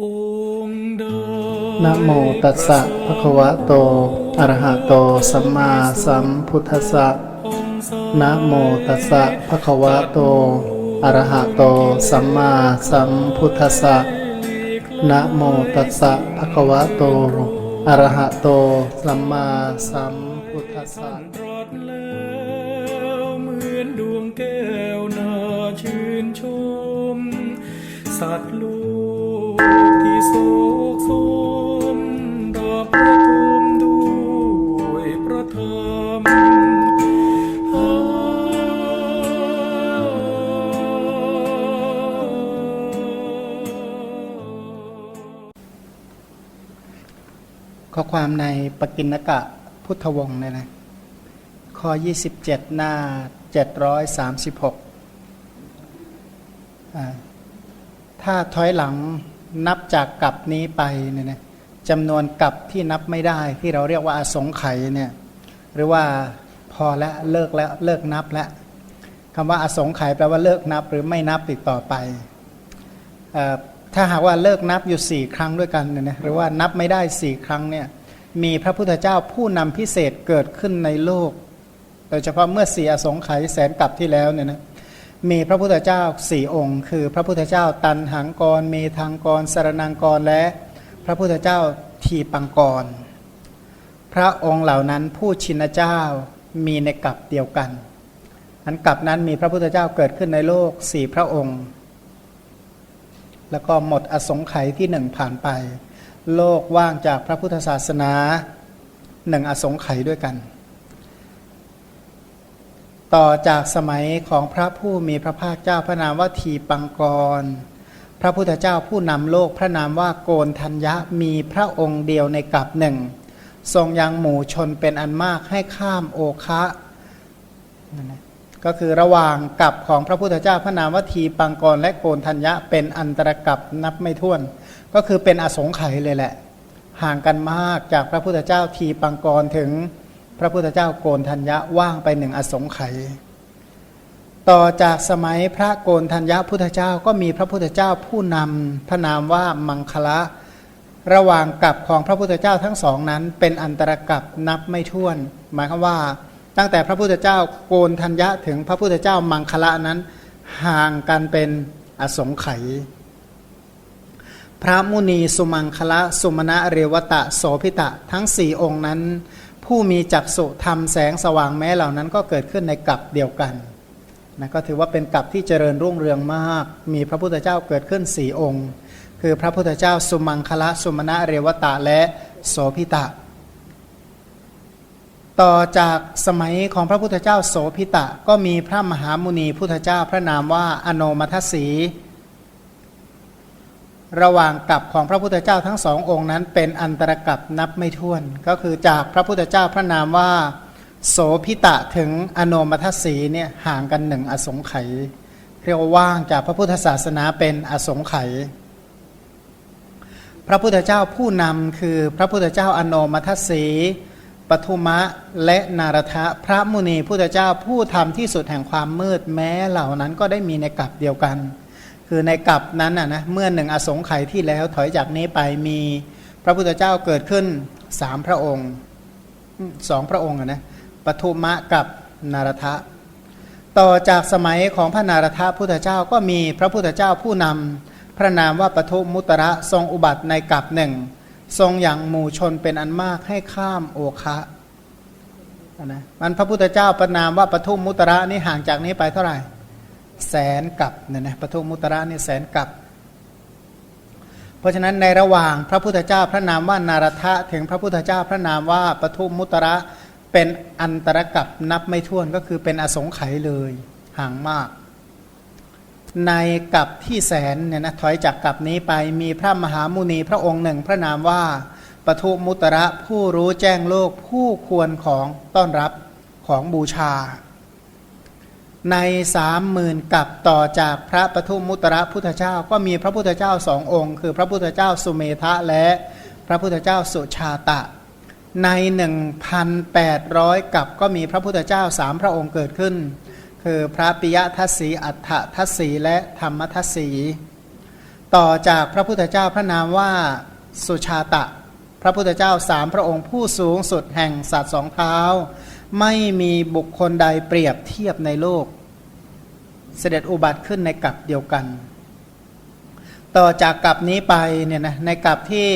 องค์ใดนะโมตัสสะภะคะวะโตอะระหะโตสัมมาสัมพุทธัสสะองค์สานะโมตัสสะภะคะวะโต อะระหะโต สัมมาสัมพุทธัสสะ นะโมตัสสะภะคะวะโต อะระหะโต สัมมาสัมพุทธัสสะตรัสแล้วเหมือนดวงแก้วน่าชื่นชมสัตว์โลก ที่โศกโสมดาบประทุมด้วยพระธรรมข้อความในปกิณกะพุทธวงศ์เนี่ยนะข้อ 27 หน้า 736อ่าถ้าถอยหลัง นับจากกลับนี้ไปเนี่ยนะจำนวนกลับที่นับไม่ได้ที่เราเรียกว่าอสงไขยเนี่ยหรือว่าพอแล้วเลิกแล้วเลิกนับแล้วคำว่าอสงไขยแปลว่าเลิกนับหรือไม่นับอีกต่อไป ถ้าหากว่าเลิกนับอยู่สี่ครั้งด้วยกันเนี่ยนะหรือว่านับไม่ได้สี่ครั้งเนี่ยมีพระพุทธเจ้าผู้นำพิเศษเกิดขึ้นในโลก โดยเฉพาะเมื่อสี่อสงไขยแสนกลับที่แล้วเนี่ยนะ มีพระพุทธเจ้าสี่องค์ คือพระพุทธเจ้าตันหังกรเมธังกรสารนังกรและพระพุทธเจ้าทีปังกร พระองค์เหล่านั้นผู้ชินเจ้ามีในกลับเดียวกันอันกลับนั้นมีพระพุทธเจ้าเกิดขึ้นในโลกสี่พระองค์ แล้วก็หมดอสงไขยที่หนึ่งผ่านไป โลกว่างจากพระพุทธศาสนาหนึ่งอสงไขยด้วยกัน ต่อจากสมัยของพระผู้มีพระภาคเจ้าพระนามว่าทีปังกร พระพุทธเจ้าผู้นำโลกพระนามว่าโกนทัญญะมีพระองค์เดียวในกับหนึ่ง ทรงยังหมู่ชนเป็นอันมากให้ข้ามโอคะก็คือระหว่างกับของพระพุทธเจ้าพระนามว่าทีปังกรและโกนทัญญะเป็นอันตรกับนับไม่ถ้วน ก็คือเป็นอสงไขยเลยแหละ ห่างกันมากจากพระพุทธเจ้าทีปังกรถึง ระพุทธเจ้าโกนทัญญะว่างไปหนึ่งอสงไขยต่อจากสมัยพระโกนทัญญาพุทธเจ้าก็มีพระพุทธเจ้าผู้นำพระนามว่ามังคละ ระหว่างกับของพระพุทธเจ้าทั้งสองนั้นเป็นอันตรกับนับไม่ถ้วน หมายความว่า ตั้งแต่พระพุทธเจ้าโกนทัญญะถึงพระพุทธเจ้ามังคละนั้น ห่างกันเป็นอสงไขยพระมุนีสุมังคละ สุมาณะเรวตะโสพิตะทั้งสี่องค์นั้น ผู้มีจักสุธรรมแสงสว่างแม้เหล่านั้นก็เกิดขึ้นในกับเดียวกันนะก็ถือว่าเป็นกับที่เจริญรุ่งเรืองมาก มีพระพุทธเจ้าเกิดขึ้นสี่องค์ คือพระพุทธเจ้าสุมังคละสุมาณะเรวตะและโสพิตะ ต่อจากสมัยของพระพุทธเจ้าโสพิตะก็มีพระมหามุนีพุทธเจ้าพระนามว่าอโนมัทสี ระหว่างกับของพระพุทธเจ้าทั้งสององค์นั้น เป็นอันตรกับนับไม่ถ้วน ก็คือจากพระพุทธเจ้าพระนามว่า โสพิตะถึงอโนมัทสีเนี่ยห่างกันหนึ่งอสงไขยเรียกว่าว่างจากพระพุทธศาสนาเป็นอสงไขยพระพุทธเจ้าผู้นำคือพระพุทธเจ้าอโนมัทสีปทุมะและนารทะพระมุนีพุทธเจ้าผู้ทำที่สุดแห่งความมืดแม้เหล่านั้นก็ได้มีในกับเดียวกัน คือในกับนั้นนะนะเมื่อหนึ่งอสงไขยที่แล้วถอยจากนี้ไปมีพระพุทธเจ้าเกิดขึ้นสามพระองค์สองพระองค์อะนะปทุมะกับนารทะ ต่อจากสมัยของพระนารทะพุทธเจ้าก็มีพระพุทธเจ้าผู้นำพระนามว่าปทุมุตระทรงอุบัติในกับหนึ่งทรงอย่างหมู่ชนเป็นอันมากให้ข้ามโอคะนะมันพระพุทธเจ้าประนามว่าปทุมมุตระนี่ห่างจากนี้ไปเท่าไหร่ แสนกับเนี่ยนะปทุมุตระนี่แสนกับ เพราะฉะนั้นในระหว่างพระพุทธเจ้าพระนามว่านารทะถึงพระพุทธเจ้าพระนามว่าปทุมุตระเป็นอันตรกับนับไม่ถ้วนก็คือเป็นอสงไขยเลยห่างมาก ในกับที่แสนเนี่ยนะถอยจากกับนี้ไปมีพระมหามุนีพระองค์หนึ่ง พระนามว่าปทุมุตระผู้รู้แจ้งโลกผู้ควรของต้อนรับของบูชา ในสามหมื่นกับต่อจากพระปทุมมุตระพุทธเจ้า ก็มีพระพุทธเจ้าสององค์ คือพระพุทธเจ้าสุเมธะและพระพุทธเจ้าสุชาตะ ใน 1,800 กับก็มีพระพุทธเจ้าสามพระองค์เกิดขึ้น คือพระปิยทัศสีอัฏฐทัศสีและธรรมทัศสีต่อจากพระพุทธเจ้าพระนามว่าสุชาตะ พระพุทธเจ้าสามพระองค์ผู้สูงสุดแห่งสัตว์สองเท้า ไม่มีบุคคลใดเปรียบเทียบในโลก เสด็จอุบัติขึ้นในกับเดียวกัน ต่อจากกับนี้ไปเนี่ยนะในกับที่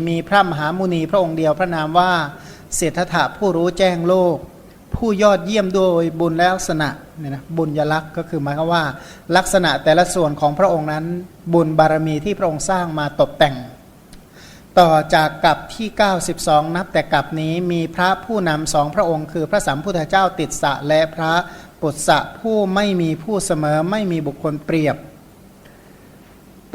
94 มีพระมหามุนีพระองค์เดียวพระนามว่าเศรษฐะผู้รู้แจ้งโลก ผู้ยอดเยี่ยมโดยบุญและลักษณะเนี่ยนะบุญยลักษณ์ก็คือหมายความว่า ลักษณะแต่ละส่วนของพระองค์นั้น บุญบารมีที่พระองค์สร้างมาตกแต่ง ต่อจากกับที่ 92 นับแต่กับนี้มีพระผู้นำสองพระองค์ คือพระสัมพุทธเจ้าติดสะและพระปุตสะผู้ไม่มีผู้เสมอไม่มีบุคคลเปรียบ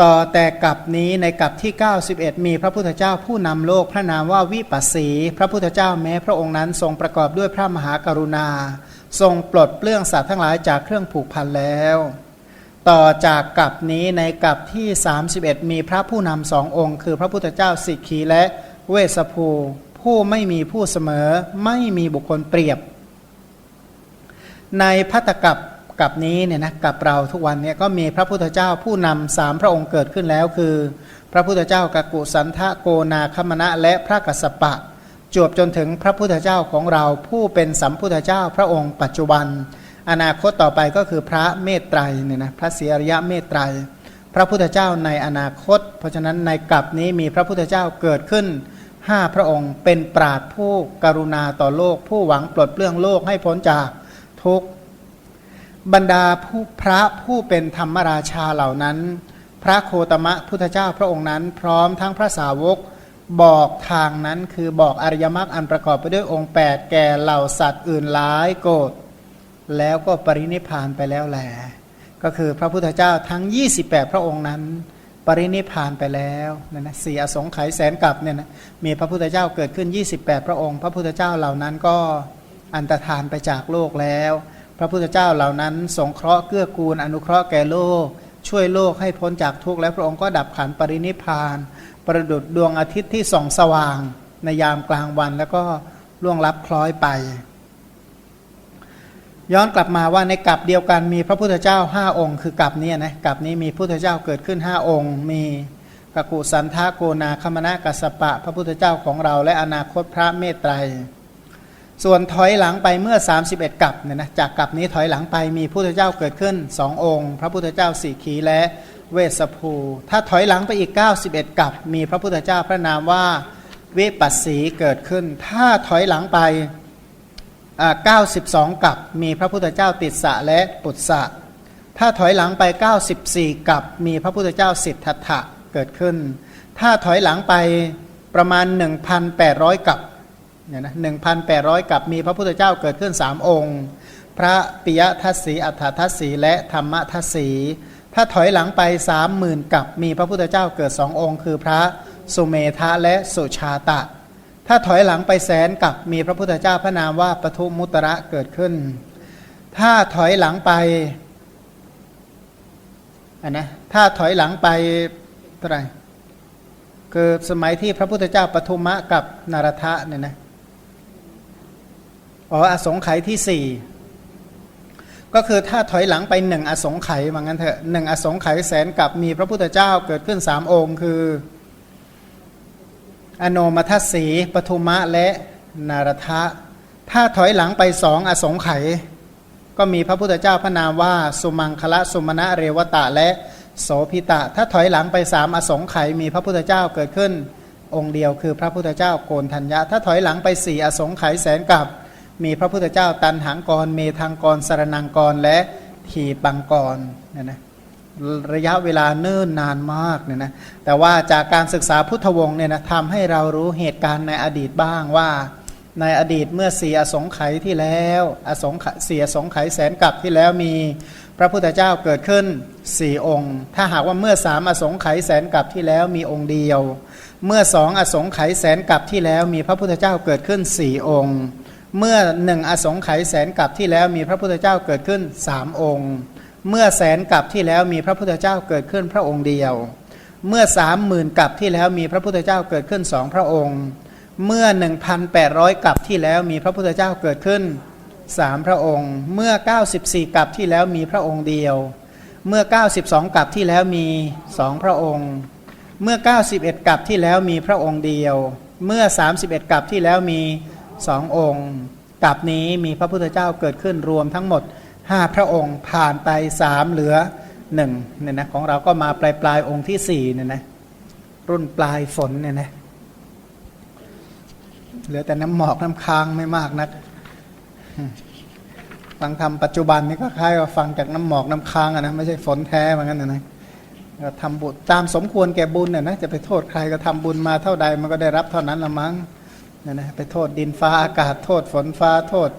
ต่อแต่กับนี้ในกับที่ 91 มีพระพุทธเจ้าผู้นำโลกพระนามว่าวิปัสสี พระพุทธเจ้าแม้พระองค์นั้นทรงประกอบด้วยพระมหากรุณา ทรงปลดเปลื้องสัตว์ทั้งหลายจากเครื่องผูกพันแล้ว ต่อจากกับนี้ในกับที่ 31 มีพระผู้นำสององค์ คือพระพุทธเจ้าสิกขีและเวสภูผู้ไม่มีผู้เสมอไม่มีบุคคลเปรียบ ในพัตตกับกับนี้เนี่ยนะกับเราทุกวันเนี่ยก็มีพระพุทธเจ้าผู้นำสามพระองค์เกิดขึ้นแล้วคือ พระพุทธเจ้ากกุสันทะโกนาคมณะและพระกัสสปะ จวบจนถึงพระพุทธเจ้าของเราผู้เป็นสัมพุทธเจ้าพระองค์ปัจจุบัน อนาคตต่อไปก็คือพระเมตไตรเนี่ยนะพระศรีอริยะเมตไตร พระพุทธเจ้าในอนาคต เพราะฉะนั้นในกลับนี้มีพระพุทธเจ้าเกิดขึ้นห้าพระองค์เป็นปราดผู้กรุณาต่อโลก ผู้หวังปลดเปลื้องโลกให้พ้นจากทุกบรรดาผู้พระผู้เป็นธรรมราชาเหล่านั้น พระโคตมะพุทธเจ้าพระองค์นั้น พร้อมทั้งพระสาวกบอกทางนั้นคือบอกอริยมรรคอันประกอบไปด้วยองค์ 8 แก่เหล่าสัตว์อื่นหลายโกรธ แล้วก็ปรินิพานไปแล้วแหละก็คือพระพุทธเจ้าทั้ง 28 พระองค์นั้น ปรินิพานไปแล้วนะนะสี่อสงไขยแสนกับเนี่ยนะมีพระพุทธเจ้าเกิดขึ้น 28 พระองค์ พระพุทธเจ้าเหล่านั้นก็อันตรธานไปจากโลกแล้ว พระพุทธเจ้าเหล่านั้น สงเคราะห์เกื้อกูล อนุเคราะห์แก่โลก ช่วยโลกให้พ้นจากทุกข์และพระองค์ก็ดับขันปรินิพพาน ประดุดดวงอาทิตย์ที่ส่องสว่าง ในยามกลางวันแล้วก็ล่วงลับคล้อยไป ย้อนกลับมาว่าในกลับเดียวกันมีพระพุทธเจ้าห้าองค์ คือกลับนี้นะกลับนี้มีพระพุทธเจ้าเกิดขึ้นห้าองค์ มีกกุสันทาโกนาคมณะกัสสปะ พระพุทธเจ้าของเรา และอนาคตพระเมตไตร ส่วนถอยหลังไปเมื่อ 31กลับเนี่ยนะจากกลับนี้ถอยหลังไปมีพระพุทธเจ้าเกิดขึ้นสององค์ พระพุทธเจ้าสี่ขีและเวสภู ถ้าถอยหลังไปอีก 91กลับมีพระพุทธเจ้าพระนามว่าวิปัสสีเกิดขึ้น ถ้าถอยหลังไป 92 กับมีพระพุทธเจ้าติสสะและปุตสะถ้าถอยหลังไป 94 กับมีพระพุทธเจ้าสิทธัตถะเกิดขึ้น ถ้าถอยหลังไปประมาณ 1,800 กับเนี่ยนะ1,800กับมีพระพุทธเจ้าเกิดขึ้น3องค์ พระปิยทัศสีอัฏฐทัศสีและธรรมทัศสีถ้าถอยหลังไป30,000กับมีพระพุทธเจ้าเกิดสององค์ คือพระสุเมธะและสุชาตะ ถ้าถอยหลังไปแสนกับมีพระพุทธเจ้าพระนามว่าปทุมุตระเกิดขึ้น ถ้าถอยหลังไปอันนะถ้าถอยหลังไปเท่าไหร่คือสมัยที่พระพุทธเจ้าปทุมะกับนารทะเนี่ยนะอ๋ออสงไขยที่สี่ก็คือถ้าถอยหลังไปหนึ่งอสงไขยว่างั้นเถอะหนึ่งอสงไขยแสนกับมีพระพุทธเจ้าเกิดขึ้นสามองค์ คือ อโนมัทสีปทุมะและนารทะ ถ้าถอยหลังไปสองอสงไขยก็มีพระพุทธเจ้าพระนามว่า สุมังคละสุมาณะเรวตะและโสพิตะ ถ้าถอยหลังไปสามอสงไขยมีพระพุทธเจ้าเกิดขึ้น องค์เดียวคือพระพุทธเจ้าโกนทัญญะ ถ้าถอยหลังไปสี่อสงไขยแสนกับมีพระพุทธเจ้าตันหังกร เมธังกรสารนังกรและทีปังกรเนี่ยนะ ระยะเวลาเนิ่นนานมากเนี่ยนะแต่ว่าจากการศึกษาพุทธวงศ์เนี่ยนะทำให้เรารู้เหตุการณ์ในอดีตบ้างว่า ในอดีตเมื่อเสียสงไขยที่แล้ว อสงเสียสงไขยแสนกับที่แล้วมีพระพุทธเจ้าเกิดขึ้นสี่องค์ ถ้าหากว่าเมื่อสามอสงไขยแสนกับที่แล้วมีองค์เดียว เมื่อสองอสงไขยแสนกับที่แล้วมีพระพุทธเจ้าเกิดขึ้นสี่องค์ เมื่อหนึ่งอสงไขยแสนกับที่แล้วมีพระพุทธเจ้าเกิดขึ้นสามองค์ เมื่อแสนกับที่แล้วมีพระพุทธเจ้าเกิดขึ้นพระองค์เดียว เมื่อสามหมื่นกับที่แล้วมีพระพุทธเจ้าเกิดขึ้นสองพระองค์ เมื่อ1,800กับที่แล้วมีพระพุทธเจ้าเกิดขึ้นสามพระองค์ เมื่อ 94กับที่แล้วมีพระองค์เดียว เมื่อ 92กับที่แล้วมีสองพระองค์ เมื่อ 91กับที่แล้วมีพระองค์เดียว เมื่อ 31กับที่แล้วมีสององค์กับนี้มีพระพุทธเจ้าเกิดขึ้นรวมทั้งหมด 5พระองค์ผ่านไป3เหลือหนึ่งเนี่ยนะของเราก็มาปลายปลายองค์ที่สี่เนี่ยนะรุ่นปลายฝนเนี่ยนะเหลือแต่น้ำหมอกน้ำค้างไม่มากนักฟังธรรมปัจจุบันนี่ก็คล้ายกับฟังจากน้ำหมอกน้ำค้างอะนะไม่ใช่ฝนแท้เหมือนกันนะนะก็ทำบุญตามสมควรแก่บุญน่ะนะจะไปโทษใครก็ทำบุญมาเท่าใดมันก็ได้รับเท่านั้นละมั้งนะนะไปโทษดินฟ้าอากาศโทษฝนฟ้าโทษ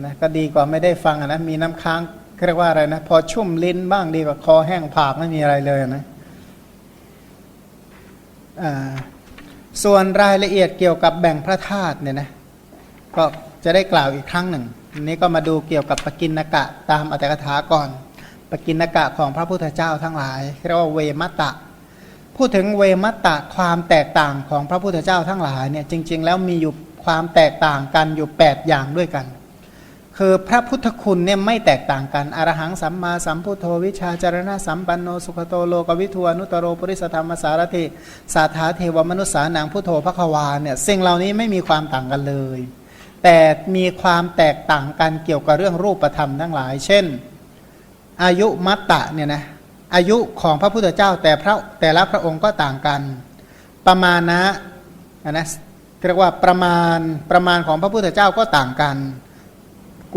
นะก็ดีกว่าไม่ได้ฟังนะมีน้ำค้างเรียกว่าอะไรนะ พอชุ่มลิ้นบ้างดีกว่าคอแห้งผากไม่มีอะไรเลยนะส่วนรายละเอียดเกี่ยวกับแบ่งพระธาตุเนี่ยนะก็จะได้กล่าวอีกครั้งหนึ่งอันนี้ก็มาดูเกี่ยวกับปกินกะตามอัตถกถาก่อน ปกินนกะของพระพุทธเจ้าทั้งหลายเรียกว่าเวมัตตะพูดถึงเวมัตตะความแตกต่างของพระพุทธเจ้าทั้งหลายเนี่ยจริง ๆ แล้วมีอยู่ความแตกต่างกันอยู่ 8 อย่างด้วยกัน คือพระพุทธคุณเนี่ยไม่แตกต่างกัน อรหังสัมมาสัมพุทโธวิชาจารณะสัมปันโนสุขโตโลกวิทูอนุตตโรปริสธรรมสารติสาธาเทวมนุษสานังพุทโธพระควาเนี่ยสิ่งเหล่านี้ไม่มีความต่างกันเลย แต่มีความแตกต่างกันเกี่ยวกับเรื่องรูปธรรมทั้งหลาย เช่น อายุมัตตะเนี่ยนะอายุของพระพุทธเจ้าแต่พระแต่ละพระองค์ก็ต่างกัน ประมาณนะนะเรียกว่าประมาณประมาณของพระพุทธเจ้าก็ต่างกัน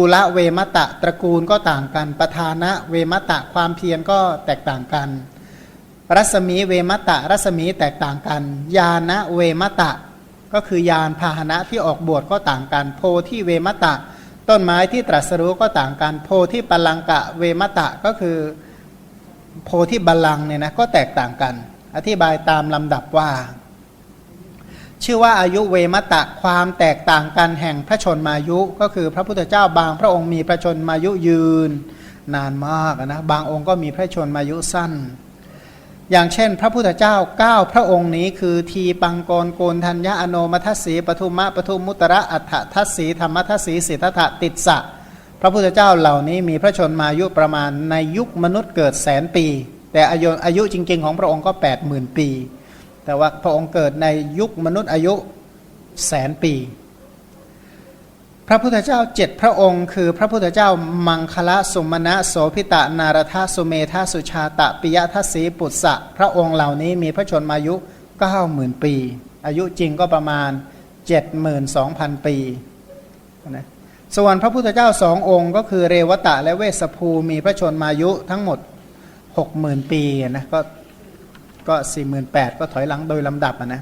กุละเวมตะตระกูลก็ต่างกัน ประธานะเวมตะความเพียรก็แตกต่างกัน รัศมีเวมตะรัศมีแตกต่างกันยานะเวมตะ ก็คือยานพาหนะที่ออกบวชก็ต่างกัน โพธิเวมตะ ต้นไม้ที่ตรัสรู้ก็ต่างกัน โพธิปลังกะเวมตะก็คือโพธิบัลลังเนี่ยนะก็แตกต่างกัน อธิบายตามลำดับว่า ชื่อว่าอายุเวมตะความแตกต่างกันแห่งพระชนมายุ ก็คือพระพุทธเจ้าบางพระองค์มีพระชนมายุยืน นานมากนะบางองค์ก็มีพระชนมายุสั้น อย่างเช่น พระพุทธเจ้าเก้าพระองค์นี้คือทีปังกรโกนทัญญาอโนมัทสีปทุมะปทุมมุตระอัฏฐทัสสีธรรมทัสสีสิทธะติดสะ พระพุทธเจ้าเหล่านี้มีพระชนมายุประมาณในยุคมนุษย์เกิดแสนปี แต่อายุอายุจริง ๆ ของพระองค์ก็ 8 0,000 ปี แต่ว่าพระองค์เกิดในยุคมนุษย์อายุแสนปี พระพุทธเจ้าเจ็ดพระองค์ คือพระพุทธเจ้ามังคละสุมาณะโสพิตะนารทาสุเมธาสุชาตะปิยทัสสีปุตสะพระองค์เหล่านี้มีพระชนมายุ90,000ปี อายุจริงก็ประมาณ72,000ปีนะส่วนพระพุทธเจ้าสององค์ก็คือเรวตะและเวสสภูมีพระชนมายุทั้งหมด60,000ปีนะก็ ก็ 48,000 ก็ถอยหลังโดยลำดับอะนะ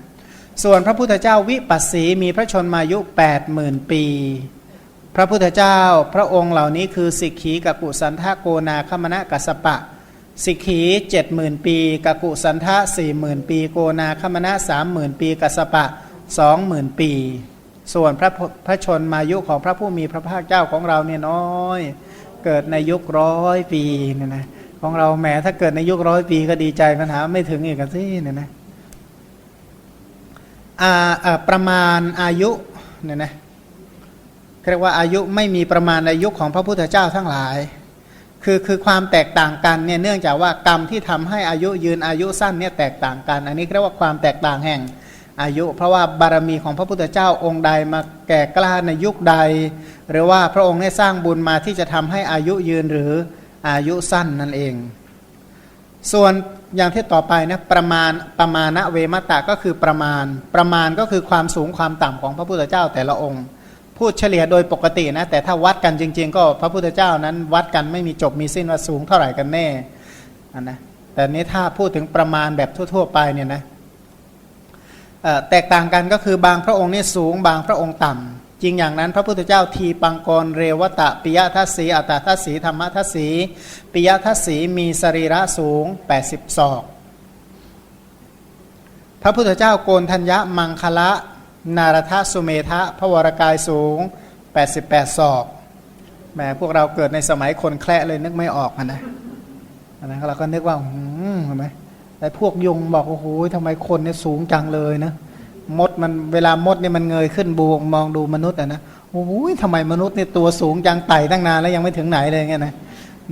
ส่วนพระพุทธเจ้าวิปัสสีมีพระชนมายุ 80,000 ปี พระพุทธเจ้าพระองค์เหล่านี้คือสิกขีกกุสันทโกนาคมณะกัสสปะ สิกขีเจ็ดหมื่นปีกกุสันทะสี่หมื่นปี โกนาคมณะสามหมื่นปีกัสสปะสองหมื่นปี ส่วนพระพระชนมายุของพระผู้มีพระภาคเจ้าของเราเนี่ยน้อย เกิดในยุคร้อยปีเนี่ยนะ ของเราแหมถ้าเกิดในยุคร้อยปีก็ดีใจปัญหาไม่ถึงอีกสิเนี่ยนะอาประมาณอายุเนี่ยนะเรียกว่าอายุไม่มีประมาณอายุของพระพุทธเจ้าทั้งหลาย คือคือความแตกต่างกันเนี่ยเนื่องจากว่ากรรมที่ทำให้อายุยืนอายุสั้นเนี่ยแตกต่างกัน อันนี้เรียกว่าความแตกต่างแห่งอายุ เพราะว่าบารมีของพระพุทธเจ้าองค์ใดมาแก่กล้าในยุคใด หรือว่าพระองค์ได้สร้างบุญมาที่จะทำให้อายุยืนหรือ อายุสั้นนั่นเอง ส่วนอย่างที่ต่อไปนะประมาณประมาณเวมตะก็คือประมาณ ประมาณก็คือความสูงความต่ำของพระพุทธเจ้าแต่ละองค์ พูดเฉลี่ยโดยปกตินะแต่ถ้าวัดกันจริง ๆ ก็พระพุทธเจ้านั้นวัดกันไม่มีจบมีสิ้นว่าสูงเท่าไหร่กันแน่อันนะแต่นี้ถ้าพูดถึงประมาณแบบทั่ว ๆ ไปเนี่ยนะแตกต่างกันก็คือบางพระองค์นี่สูงบางพระองค์ต่ำ จริงอย่างนั้น พระพุทธเจ้าทีปังกรเรวตะปิยทัสสีอัตตทัสสีธรรมทัสสีปิยทัสสีมีสรีระสูง 80ศอก พระพุทธเจ้าโกนทัญญะมังคละ นารทสุเมทะพระวรกายสูง 88ศอกแหมพวกเราเกิดในสมัยคนแคละเลยนึกไม่ออกอะนะอันนั้นเราก็นึกว่าหืมเห็นไหมแต่พวกยงบอกโอ้โหทำไมคนเนี่ยสูงจังเลยนะ มดมันเวลามดเนี่ยมันเงยขึ้นบูมองดูมนุษย์อะนะโอ้โหทำไมมนุษย์เนี่ยตัวสูงจังไต่ตั้งนานแล้วยังไม่ถึงไหนเลยเงี้ยนะ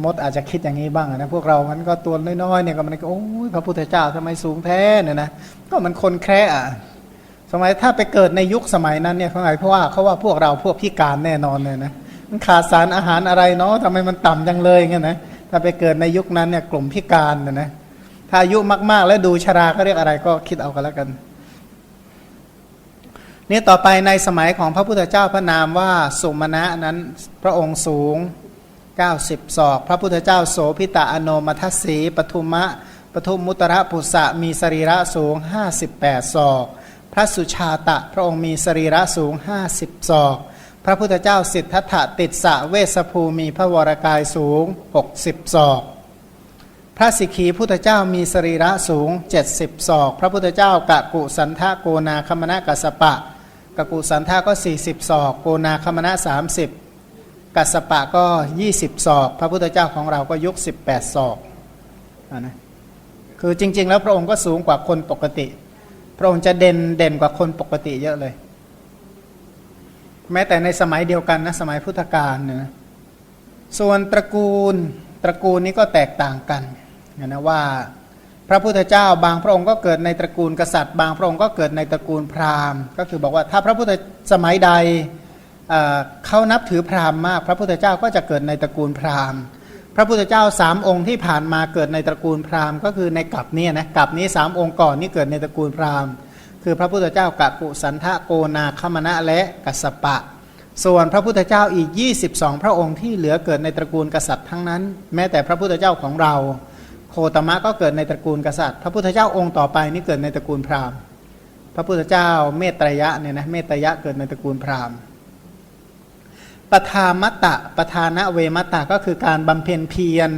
มดอาจจะคิดอย่างนี้บ้างนะพวกเรามันก็ตัวน้อยๆเนี่ยก็มันก็โอ้ยพระพุทธเจ้าทำไมสูงแท้เนี่ยนะก็มันคนแคร์อะสมัยถ้าไปเกิดในยุคสมัยนั้นเนี่ยเขาไงเพราะว่าเขาว่าพวกเราพวกพิการแน่นอนเลยนะมันขาดสารอาหารอะไรเนาะทำไมมันต่ำจังเลยเงี้ยนะถ้าไปเกิดในยุคนั้นเนี่ยกลุ่มพิการเนี่ยนะถ้าอายุมากๆ แล้วดูชราก็เรียกอะไรก็คิดเอากันแล้วกัน นี่ต่อไปในสมัยของพระพุทธเจ้าพระนามว่าสุมาณะนั้นพระองค์สูง 90 ศอก พระพุทธเจ้าโสพิตะอโนมัทสีปทุมะปทุมมุตระปุษะมีสรีระสูง 58 ศอก พระสุชาตะพระองค์มีสรีระสูง 50 ศอก พระพุทธเจ้าสิทธัตถะติดสะเวสภูมีพระวรากายสูง 60 ศอก พระสิกขีพุทธเจ้ามีสรีระสูง 70 ศอก พระพุทธเจ้ากะกุสันทะโกนาคมณะกัสสปะ กกุสันทะก็ 40 ศอก โกนาคมณะ 30 กัสปะก็ 20 ศอก พระพุทธเจ้าของเราก็ยก18 ศอกอะนะคือจริง ๆ แล้วพระองค์ก็สูงกว่าคนปกติ พระองค์จะเด่นเด่นกว่าคนปกติเยอะเลย แม้แต่ในสมัยเดียวกันนะสมัยพุทธกาลเนี่ยนะส่วนตระกูลตระกูลนี้ก็แตกต่างกันนะว่า พระพุทธเจ้าบางพระองค์ก็เกิดในตระกูลกษัตริย์ บางพระองค์ก็เกิดในตระกูลพราหมณ์ ก็คือบอกว่าถ้าพระพุทธสมัยใดเเขานับถือพราหมณ์มาก พระพุทธเจ้าก็จะเกิดในตระกูลพราหมณ์ พระพุทธเจ้าสามองค์ที่ผ่านมาเกิดในตระกูลพราหมณ์ก็คือในกลับนี้นะกลับนี้สามองค์ก่อนนี่เกิดในตระกูลพราหมณ์ คือพระพุทธเจ้ากะกุสันทะโกนาคมณะและกัสปะ ส่วนพระพุทธเจ้าอีก 22 พระองค์ที่เหลือเกิดในตระกูลกษัตริย์ทั้งนั้น แม้แต่พระพุทธเจ้าของเรา คตมะก็เกิดในตระกูลกษัตริย์ พระพุทธเจ้าองค์ต่อไปนี่เกิดในตระกูลพราหมณ์ พระพุทธเจ้าเมตรยะเนี่ยนะเมตรยะเกิดในตระกูลพราหมณ์ปทามัตตะปทานะเวมัตตะก็คือการบำเพ็ญเพียร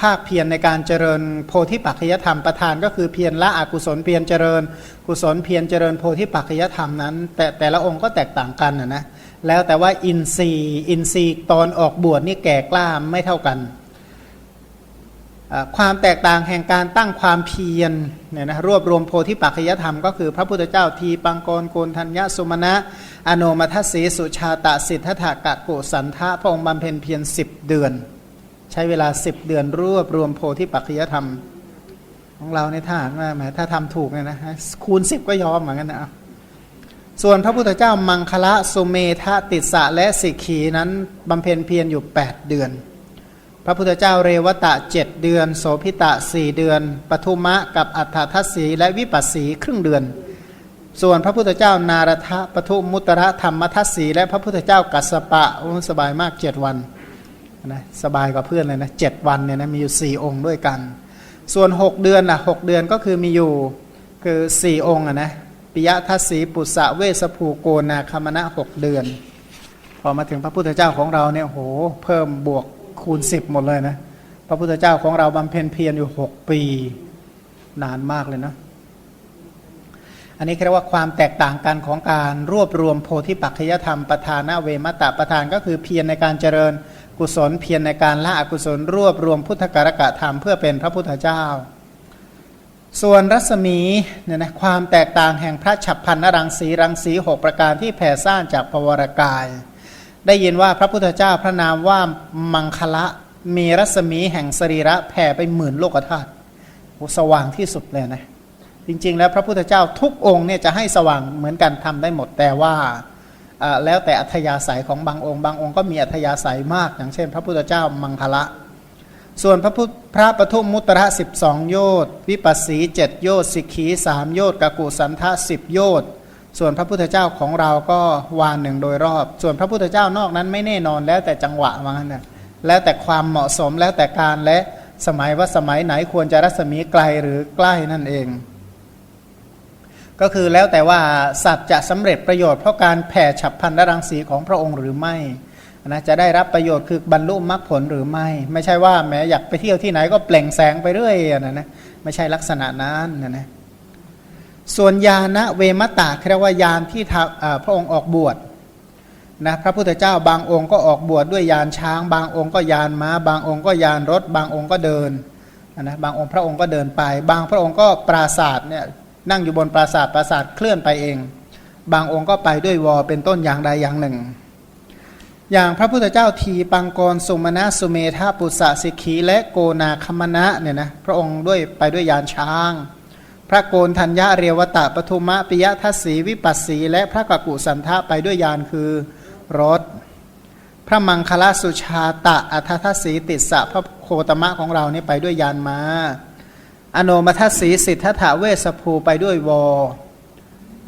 ภาคเพียรในการเจริญโพธิปัจจยธรรมประธานก็คือเพียรละอกุศลเพียรเจริญ กุศลเพียรเจริญโพธิปัจจยธรรมนั้น แต่แต่ละองค์ก็แตกต่างกันนะนะแล้วแต่ว่าอินทรีย์อินทรีย์ตอนออกบวชนี่แก่กล้าไม่เท่ากัน ความแตกต่างแห่งการตั้งความเพียรเนี่ยนะรวบรวมโพธิปัจจยธรรมก็คือพระพุทธเจ้าทีปังกรโกนทัญญสุมาณะอโนมัทสีสุชาตะสิทธัตถกะโกสันทะพระองค์บำเพ็ญเพียรสิบเดือน ใช้เวลาสิบเดือนรวบรวมโพธิปัจจยธรรม ของเราในท่าว่าแหมถ้าทำถูกเนี่ยนะคูณสิบก็ยอมเหมือนกันนะส่วนพระพุทธเจ้ามังคละสุเมธติสะและสิกขีนั้นบำเพ็ญเพียรอยู่ 8 เดือน พระพุทธเจ้าเรวตะเจ็ดเดือน โสพิตะสี่เดือน ปทุมะกับอัฏฐทัศสีและวิปัสสีครึ่งเดือน ส่วนพระพุทธเจ้านารทะปทุมมุตระธรรมทัศสีและพระพุทธเจ้ากัสสปะโอ้สบายมากเจ็ดวันนะสบายกว่าเพื่อนเลยนะเจ็ดวันเนี่ยนะมีอยู่สี่องค์ด้วยกัน ส่วน6เดือนนะหกเดือนก็คือมีอยู่คือ4องค์อะนะปิยทัศสีปุษะเวสภูโกนาคมณะหกเดือน พอมาถึงพระพุทธเจ้าของเราเนี่ยโหเพิ่มบวก คูณ10หมดเลยนะพระพุทธเจ้าของเราบำเพ็ญเพียรอยู่6ปีนานมากเลยนะ อันนี้เรียกว่าความแตกต่างกันของการรวบรวมโพธิปัจจยธรรมประธานะเวมตะประธานก็คือเพียรในการเจริญกุศลเพียรในการละอกุศล รวบรวมพุทธการกะธรรมเพื่อเป็นพระพุทธเจ้า ส่วนรัศมีเนี่ยนะความแตกต่างแห่งพระฉับพันนรังสีรังสีหกประการที่แผ่ซ่านจากปวรกาย ได้ยินว่าพระพุทธเจ้าพระนามว่ามังคละมีรัศมีแห่งสรีระแผ่ไปหมื่นโลกธาตุสว่างที่สุดเลยนะ จริง ๆ แล้วพระพุทธเจ้าทุกองค์เนี่ยจะให้สว่างเหมือนกันทำได้หมดแต่ว่าแล้วแต่อัธยาศัยของบางองค์ บางองค์ก็มีอัธยาศัยมาก อย่างเช่น พระพุทธเจ้ามังคละ ส่วนพระพุทธพระปทุมมุตระสิบสองโยชน์วิปัสสีเจ็ดโยชน์สิกขีสามโยชน์กกุสันทะสิบโยชน์ ส่วนพระพุทธเจ้าของเราก็วานหนึ่งโดยรอบ ส่วนพระพุทธเจ้านอกนั้นไม่แน่นอนแล้วแต่จังหวะว่างั้นนะแล้วแต่ความเหมาะสมแล้วแต่การและสมัยว่าสมัยไหนควรจะรัศมีไกลหรือใกล้นั่นเอง ก็คือแล้วแต่ว่าสัตว์จะสำเร็จประโยชน์เพราะการแผ่ฉับพันธรังสีของพระองค์หรือไม่นะจะได้รับประโยชน์คือบรรลุมรรคผลหรือไม่ ไม่ใช่ว่าแม้อยากไปเที่ยวที่ไหนก็เปล่งแสงไปเรื่อยนะนะไม่ใช่ลักษณะนั้นนะนะ ส่วนยานะเวมตะเรียกว่ายานที่พระองค์ออกบวชนะพระพุทธเจ้าบางองค์ก็ออกบวชดด้วยยานช้าง บางองค์ก็ยานม้า บางองค์ก็ยานรถ บางองค์ก็เดินนะบางองค์พระองค์ก็เดินไป บางพระองค์ก็ปราศาสตร์เนี่ยนั่งอยู่บนปราศาสตร์ปราศาสตร์เคลื่อนไปเอง บางองค์ก็ไปด้วยวอเป็นต้นอย่างใดอย่างหนึ่ง อย่างพระพุทธเจ้าทีปังกรสุมาณะสุเมธาปุสสะสิกขีและโกนาคมณะเนี่ยนะพระองค์ด้วยไปด้วยยานช้าง พระโกนธัญญาเรียวตะปทุมะปิยทัศสีวิปัสสี และพระกกุสันทะไปด้วยยานคือรถ พระมังคลสุชาตะอัททัศสีติสะพระโคตมะของเรานี่ไปด้วยยานมาอโนมัทสีสิทธัตถะเวสภูไปด้วยวอ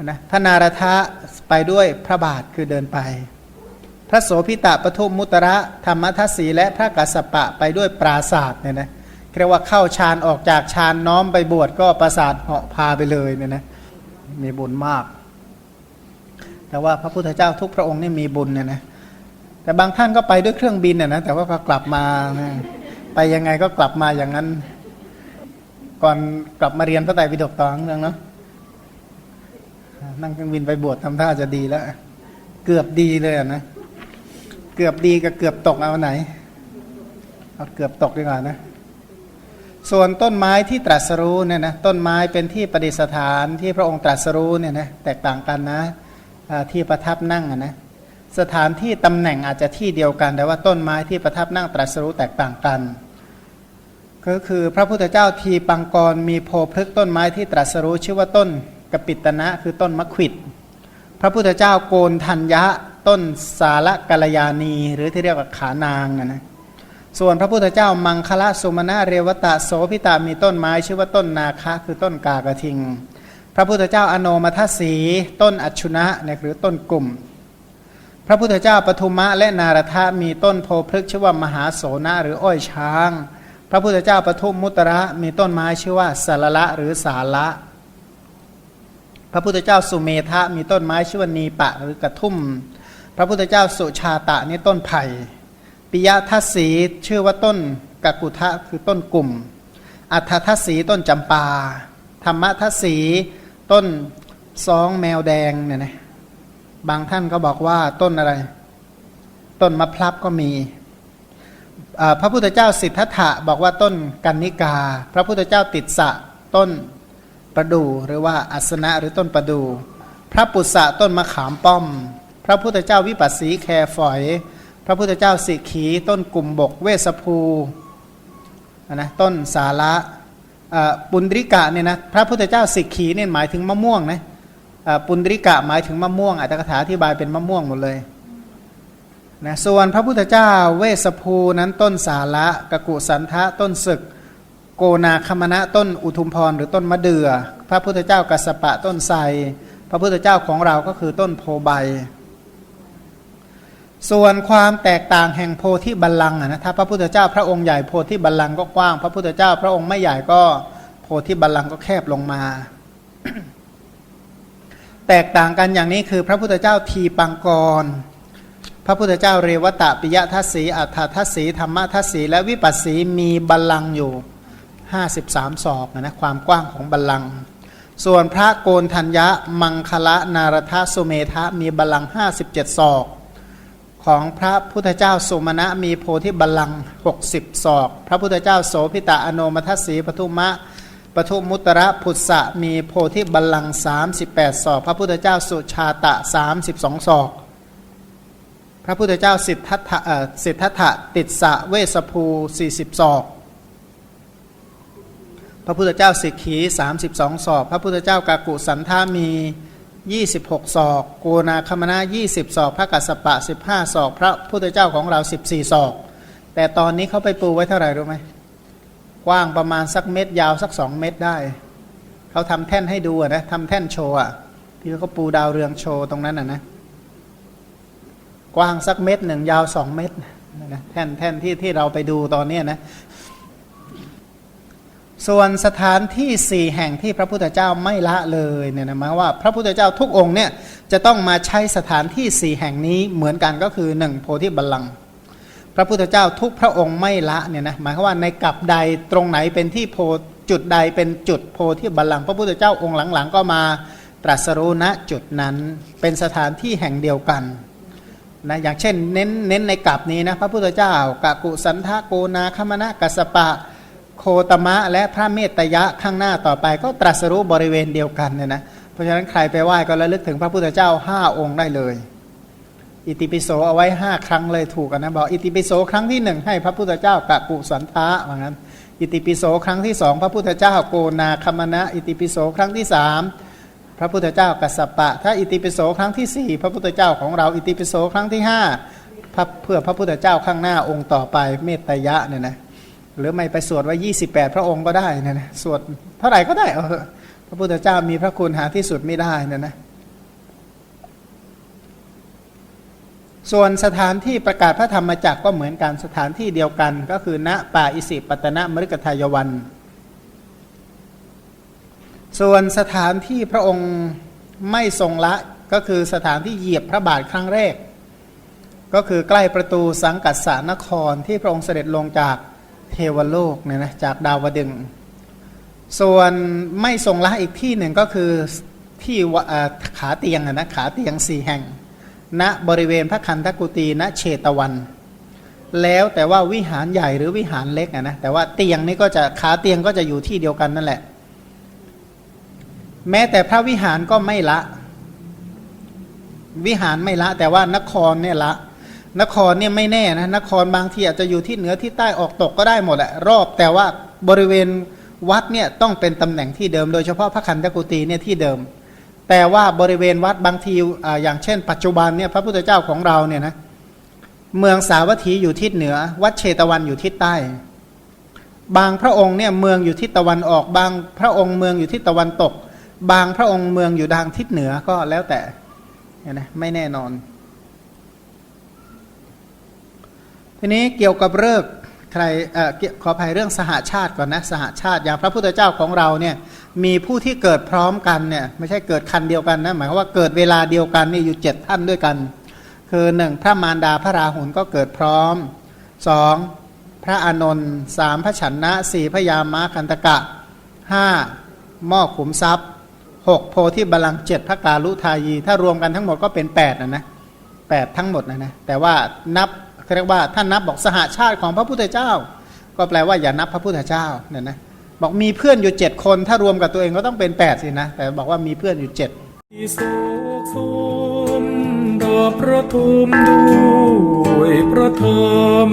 นะพระนารทะไปด้วยพระบาทคือเดินไป พระโสพิตะปทุมมุตระธรรมทัศสีและพระกัสสปะไปด้วยปราศาสตร์เนี่ยนะ เรียกว่าเข้าฌานออกจากฌานน้อมไปบวชก็ปราศาสตร์เหาะพาไปเลยเนี่ยนะมีบุญมาก แต่ว่าพระพุทธเจ้าทุกพระองค์นี่มีบุญเนี่ยนะแต่บางท่านก็ไปด้วยเครื่องบินน่ยนะแต่ว่าพอกลับมาไปยังไงก็กลับมาอย่างนั้น ก่อนกลับมาเรียนพระไตรปิฎกตอเนื่องเนาะนั่งเครื่องบินไปบวชทำท่าจะดีแล้ว เกือบดีเลยนะเกือบดีกับเกือบตกเอาไหนเอาเกือบตกดีกว่านะ ส่วนต้นไม้ที่ตรัสรู้เนี่ยนะต้นไม้เป็นที่ประดิษฐานที่พระองค์ตรัสรู้เนี่ยนะแตกต่างกันนะที่ประทับนั่งนะสถานที่ตำแหน่งอาจจะที่เดียวกัน แต่ว่าต้นไม้ที่ประทับนั่งตรัสรู้แตกต่างกัน ก็คือพระพุทธเจ้าทีปังกรมีโพพฤกต้นไม้ที่ตรัสรู้ชื่อว่าต้นกปิตนะคือต้นมะขิดพระพุทธเจ้าโกนธัญญะต้นสาระกัลยาณี หรือที่เรียกว่าขานางนะนะ ส่วนพระพุทธเจ้ามังคละสุมาณะเรวตะโสพิตามีต้นไม้ชื่อว่าต้นนาคะคือต้นกากระทิง พระพุทธเจ้าอโนมัทสีต้นอัชชุนะเนี่ยหรือต้นกลุ่ม พระพุทธเจ้าปทุมะและนารทะมีต้นโพพฤกชื่อว่ามหาโสนะหรืออ้อยช้าง พระพุทธเจ้าปทุมมุตระมีต้นไม้ชื่อว่าสาระหรือสาระพระพุทธเจ้าสุเมธะมีต้นไม้ชื่อว่านีปะหรือกระทุ่ม พระพุทธเจ้าสุชาตะนี่ต้นไผ่ ปิยทัศสีชื่อว่าต้นกกุทะคือต้นกลุ่ม อัฏฐทัศสีต้นจำปา ธรรมทัศสีต้นสองแมวแดงเนี่ยนะบางท่านก็บอกว่าต้นอะไร ต้นมะพร้าวก็มีพระพุทธเจ้าสิทธัตถะบอกว่าต้นกันนิกา พระพุทธเจ้าติดสะต้นประดูหรือว่าอัสนะหรือต้นประดู พระปุษะต้นมะขามป้อม พระพุทธเจ้าวิปัสสีแครฝอย พระพุทธเจ้าสิกขีต้นกลุ่มบกเวสภูนะต้นสาระปุณดริกะเนี่ยนะพระพุทธเจ้าสิกขีเนี่ยหมายถึงมะม่วงนะปุณดริกะหมายถึงมะม่วงอัตถกถาอธิบายเป็นมะม่วงหมดเลยนะส่วนพระพุทธเจ้าเวสภูนั้นต้นสาระกะกุสันทะต้นศึก โกนาคมณะต้นอุทุมพรหรือต้นมะเดือ่อพระพุทธเจ้ากัสปะต้นไทรพระพุทธเจ้าของเราก็คือต้นโพใบ ส่วนความแตกต่างแห่งโพธิบัลลังก์อะนะถ้าพระพุทธเจ้าพระองค์ใหญ่โพธิบัลลังก์ก็กว้าง พระพุทธเจ้าพระองค์ไม่ใหญ่ก็โพธิบัลลังก์ก็แคบลงมา แตกต่างกันอย่างนี้คือ พระพุทธเจ้าทีปังกร พระพุทธเจ้าเรวตะปิยะทัศสีอัฏฐทัศสีธรรมทัศสีและวิปัสสีมีบัลลังก์อยู่ 53 ศอกนะความกว้างของบัลลังก์ส่วนพระโกนธัญญะมังคละนารทสุเมธะมีบัลลังก์57 ศอก ของพระพุทธเจ้าสุมาณะมีโพธิบัลลังก์60ศอก พระพุทธเจ้าโสพิตะอโนมัทสีปทุมะปทุมมุตระพุทธะมีโพธิบัลลังก์38ศอก พระพุทธเจ้าสุชาตะ32ศอกพระพุทธเจ้าสิทธัตถะสิทธัตถะติดสะเวสภู40ศอก พระพุทธเจ้าสิกขี32ศอก พระพุทธเจ้ากากุสันธามี 26 ศอกโกนาคมนา20 ศอก พระกัสสปะ 15 ศอก พระพุทธเจ้าของเรา 14 ศอก แต่ตอนนี้เขาไปปูไว้เท่าไหร่รู้ไหมกว้างประมาณสักเม็ดยาวสักสองเม็ดได้ เขาทำแท่นให้ดูอะนะทำแท่นโชว์อะที่เขาปูดาวเรืองโชว์ตรงนั้นอะนะกว้างสักเม็ดหนึ่งยาวสองเม็ดนะแท่นแท่นที่ที่เราไปดูตอนเนี้นะ ส่วนสถานที่สี่แห่งที่พระพุทธเจ้าไม่ละเลยเนี่ยนะหมายว่าพระพุทธเจ้าทุกองค์เนี่ยจะต้องมาใช้สถานที่สี่แห่งนี้เหมือนกันก็คือหนึ่งโพธิบัลลังก์พระพุทธเจ้าทุกพระองค์ไม่ละเนี่ยนะหมายความว่าในกับใดตรงไหนเป็นที่โพจุดใดเป็นจุดโพธิบัลลังก์พระพุทธเจ้าองค์หลังๆ ก็มาตรัสรู้ณจุดนั้นเป็นสถานที่แห่งเดียวกันนะอย่างเช่นเน้นเน้นในกับนี้นะพระพุทธเจ้ากากุสันทะโกนาคมณะกัสปะ โคตมะและพระเมตยะข้างหน้าต่อไป ก็ตรัสรู้บริเวณเดียวกันเนี่ยนะเพราะฉะนั้นใครไปไหว้ก็ระลึกถึงพระพุทธเจ้าห้าองค์ได้เลย อิติปิโสเอาไว้ห้าครั้งเลยถูกกันนะบอกอิติปิโสครั้งที่หนึ่งให้พระพุทธเจ้ากะกุสันทะว่างั้น อิติปิโสครั้งที่สองพระพุทธเจ้าโกนาคมณะอิติปิโสครั้งที่สามพระพุทธเจ้ากัสสปะ ถ้าอิติปิโสครั้งที่สี่พระพุทธเจ้าของเราอิติปิโสครั้งที่ห้าเพื่อพระพุทธเจ้าข้างหน้าองค์ต่อไปเมตยะเนี่ยนะ หรือไม่ไปสวดไว้28 พระองค์ก็ได้นะนะสวดเท่าไหร่ก็ได้เอาเถอะพระพุทธเจ้ามีพระคุณหาที่สุดไม่ได้นะนะส่วนสถานที่ประกาศพระธรรมจักรก็เหมือนกันสถานที่เดียวกัน ก็คือณป่าอิสิปตนะมฤกทายวัน ส่วนสถานที่พระองค์ไม่ทรงละก็คือสถานที่เหยียบพระบาทครั้งแรก ก็คือใกล้ประตูสังกัสสานครที่พระองค์เสด็จลงจาก เทวโลกเนี่ยนะจากดาวดึง ส่วนไม่ทรงละอีกที่หนึ่งก็คือที่ขาเตียงอะนะขาเตียงสี่แห่ง ณบริเวณพระคันธกุตีณเชตวัน แล้วแต่ว่าวิหารใหญ่หรือวิหารเล็กนะแต่ว่าเตียงนี่ก็จะขาเตียงก็จะอยู่ที่เดียวกันนั่นแหละ แม้แต่พระวิหารก็ไม่ละ วิหารไม่ละ แต่ว่านครเนี่ยละ นครเนี่ยไม่แน่นะนครบางทีอาจจะอยู่ที่เหนือที่ใต้ออกตกก็ได้หมดแหละรอบ แต่ว่าบริเวณวัดเนี่ยต้องเป็นตำแหน่งที่เดิม โดยเฉพาะพระคันธกุตีเนี่ยที่เดิม แต่ว่าบริเวณวัดบางทีออย่างเช่น ปัจจุบันเนี่ยพระพุทธเจ้าของเราเนี่ยนะเมืองสาวัตถีอยู่ทิศเหนือ วัดเชตวันอยู่ทิศใต้ บางพระองค์เนี่ยเมืองอยู่ทิศตะวันออกบางพระองค์เมืองอยู่ทิศตะวันตก บางพระองค์เมืองอยู่ทางทิศเหนือก็แล้วแต่นะไม่แน่นอน ทีนี้เกี่ยวกับเลิกษ์ใครเอ่อขออภัยเรื่องสหาชาติก่อนนะสหาชาติอย่างพระพุทธเจ้าของเราเนี่ยมีผู้ที่เกิดพร้อมกันเนี่ยไม่ใช่เกิดคันเดียวกันนะหมายความว่าเกิดเวลาเดียวกันนี่อยู่เจ็ดท่านด้วยกัน คือหนึ่งพระมารดาพระราหุลก็เกิดพร้อมสองพระอานนท์สามพระฉันนะสี่พระยามาคันตกะห้าม้อขุมทรัพย์หกโพธิบาลังเจ็ดพระกาลุทายี ถ้ารวมกันทั้งหมดก็เป็นแปดนะนะแปดทั้งหมดนะนะแต่ว่านับ เขาเรียกว่าท่านนับบอกสหาชาติของพระพุทธเจ้า ก็แปลว่าอย่านับพระพุทธเจ้าเนี่ยนะบอกมีเพื่อนอยู่เจ็ดคน ถ้ารวมกับตัวเองก็ต้องเป็นแปดสินะ แต่บอกว่ามีเพื่อนอยู่เจ็ดดอกพระทุมด้วยพระธรรม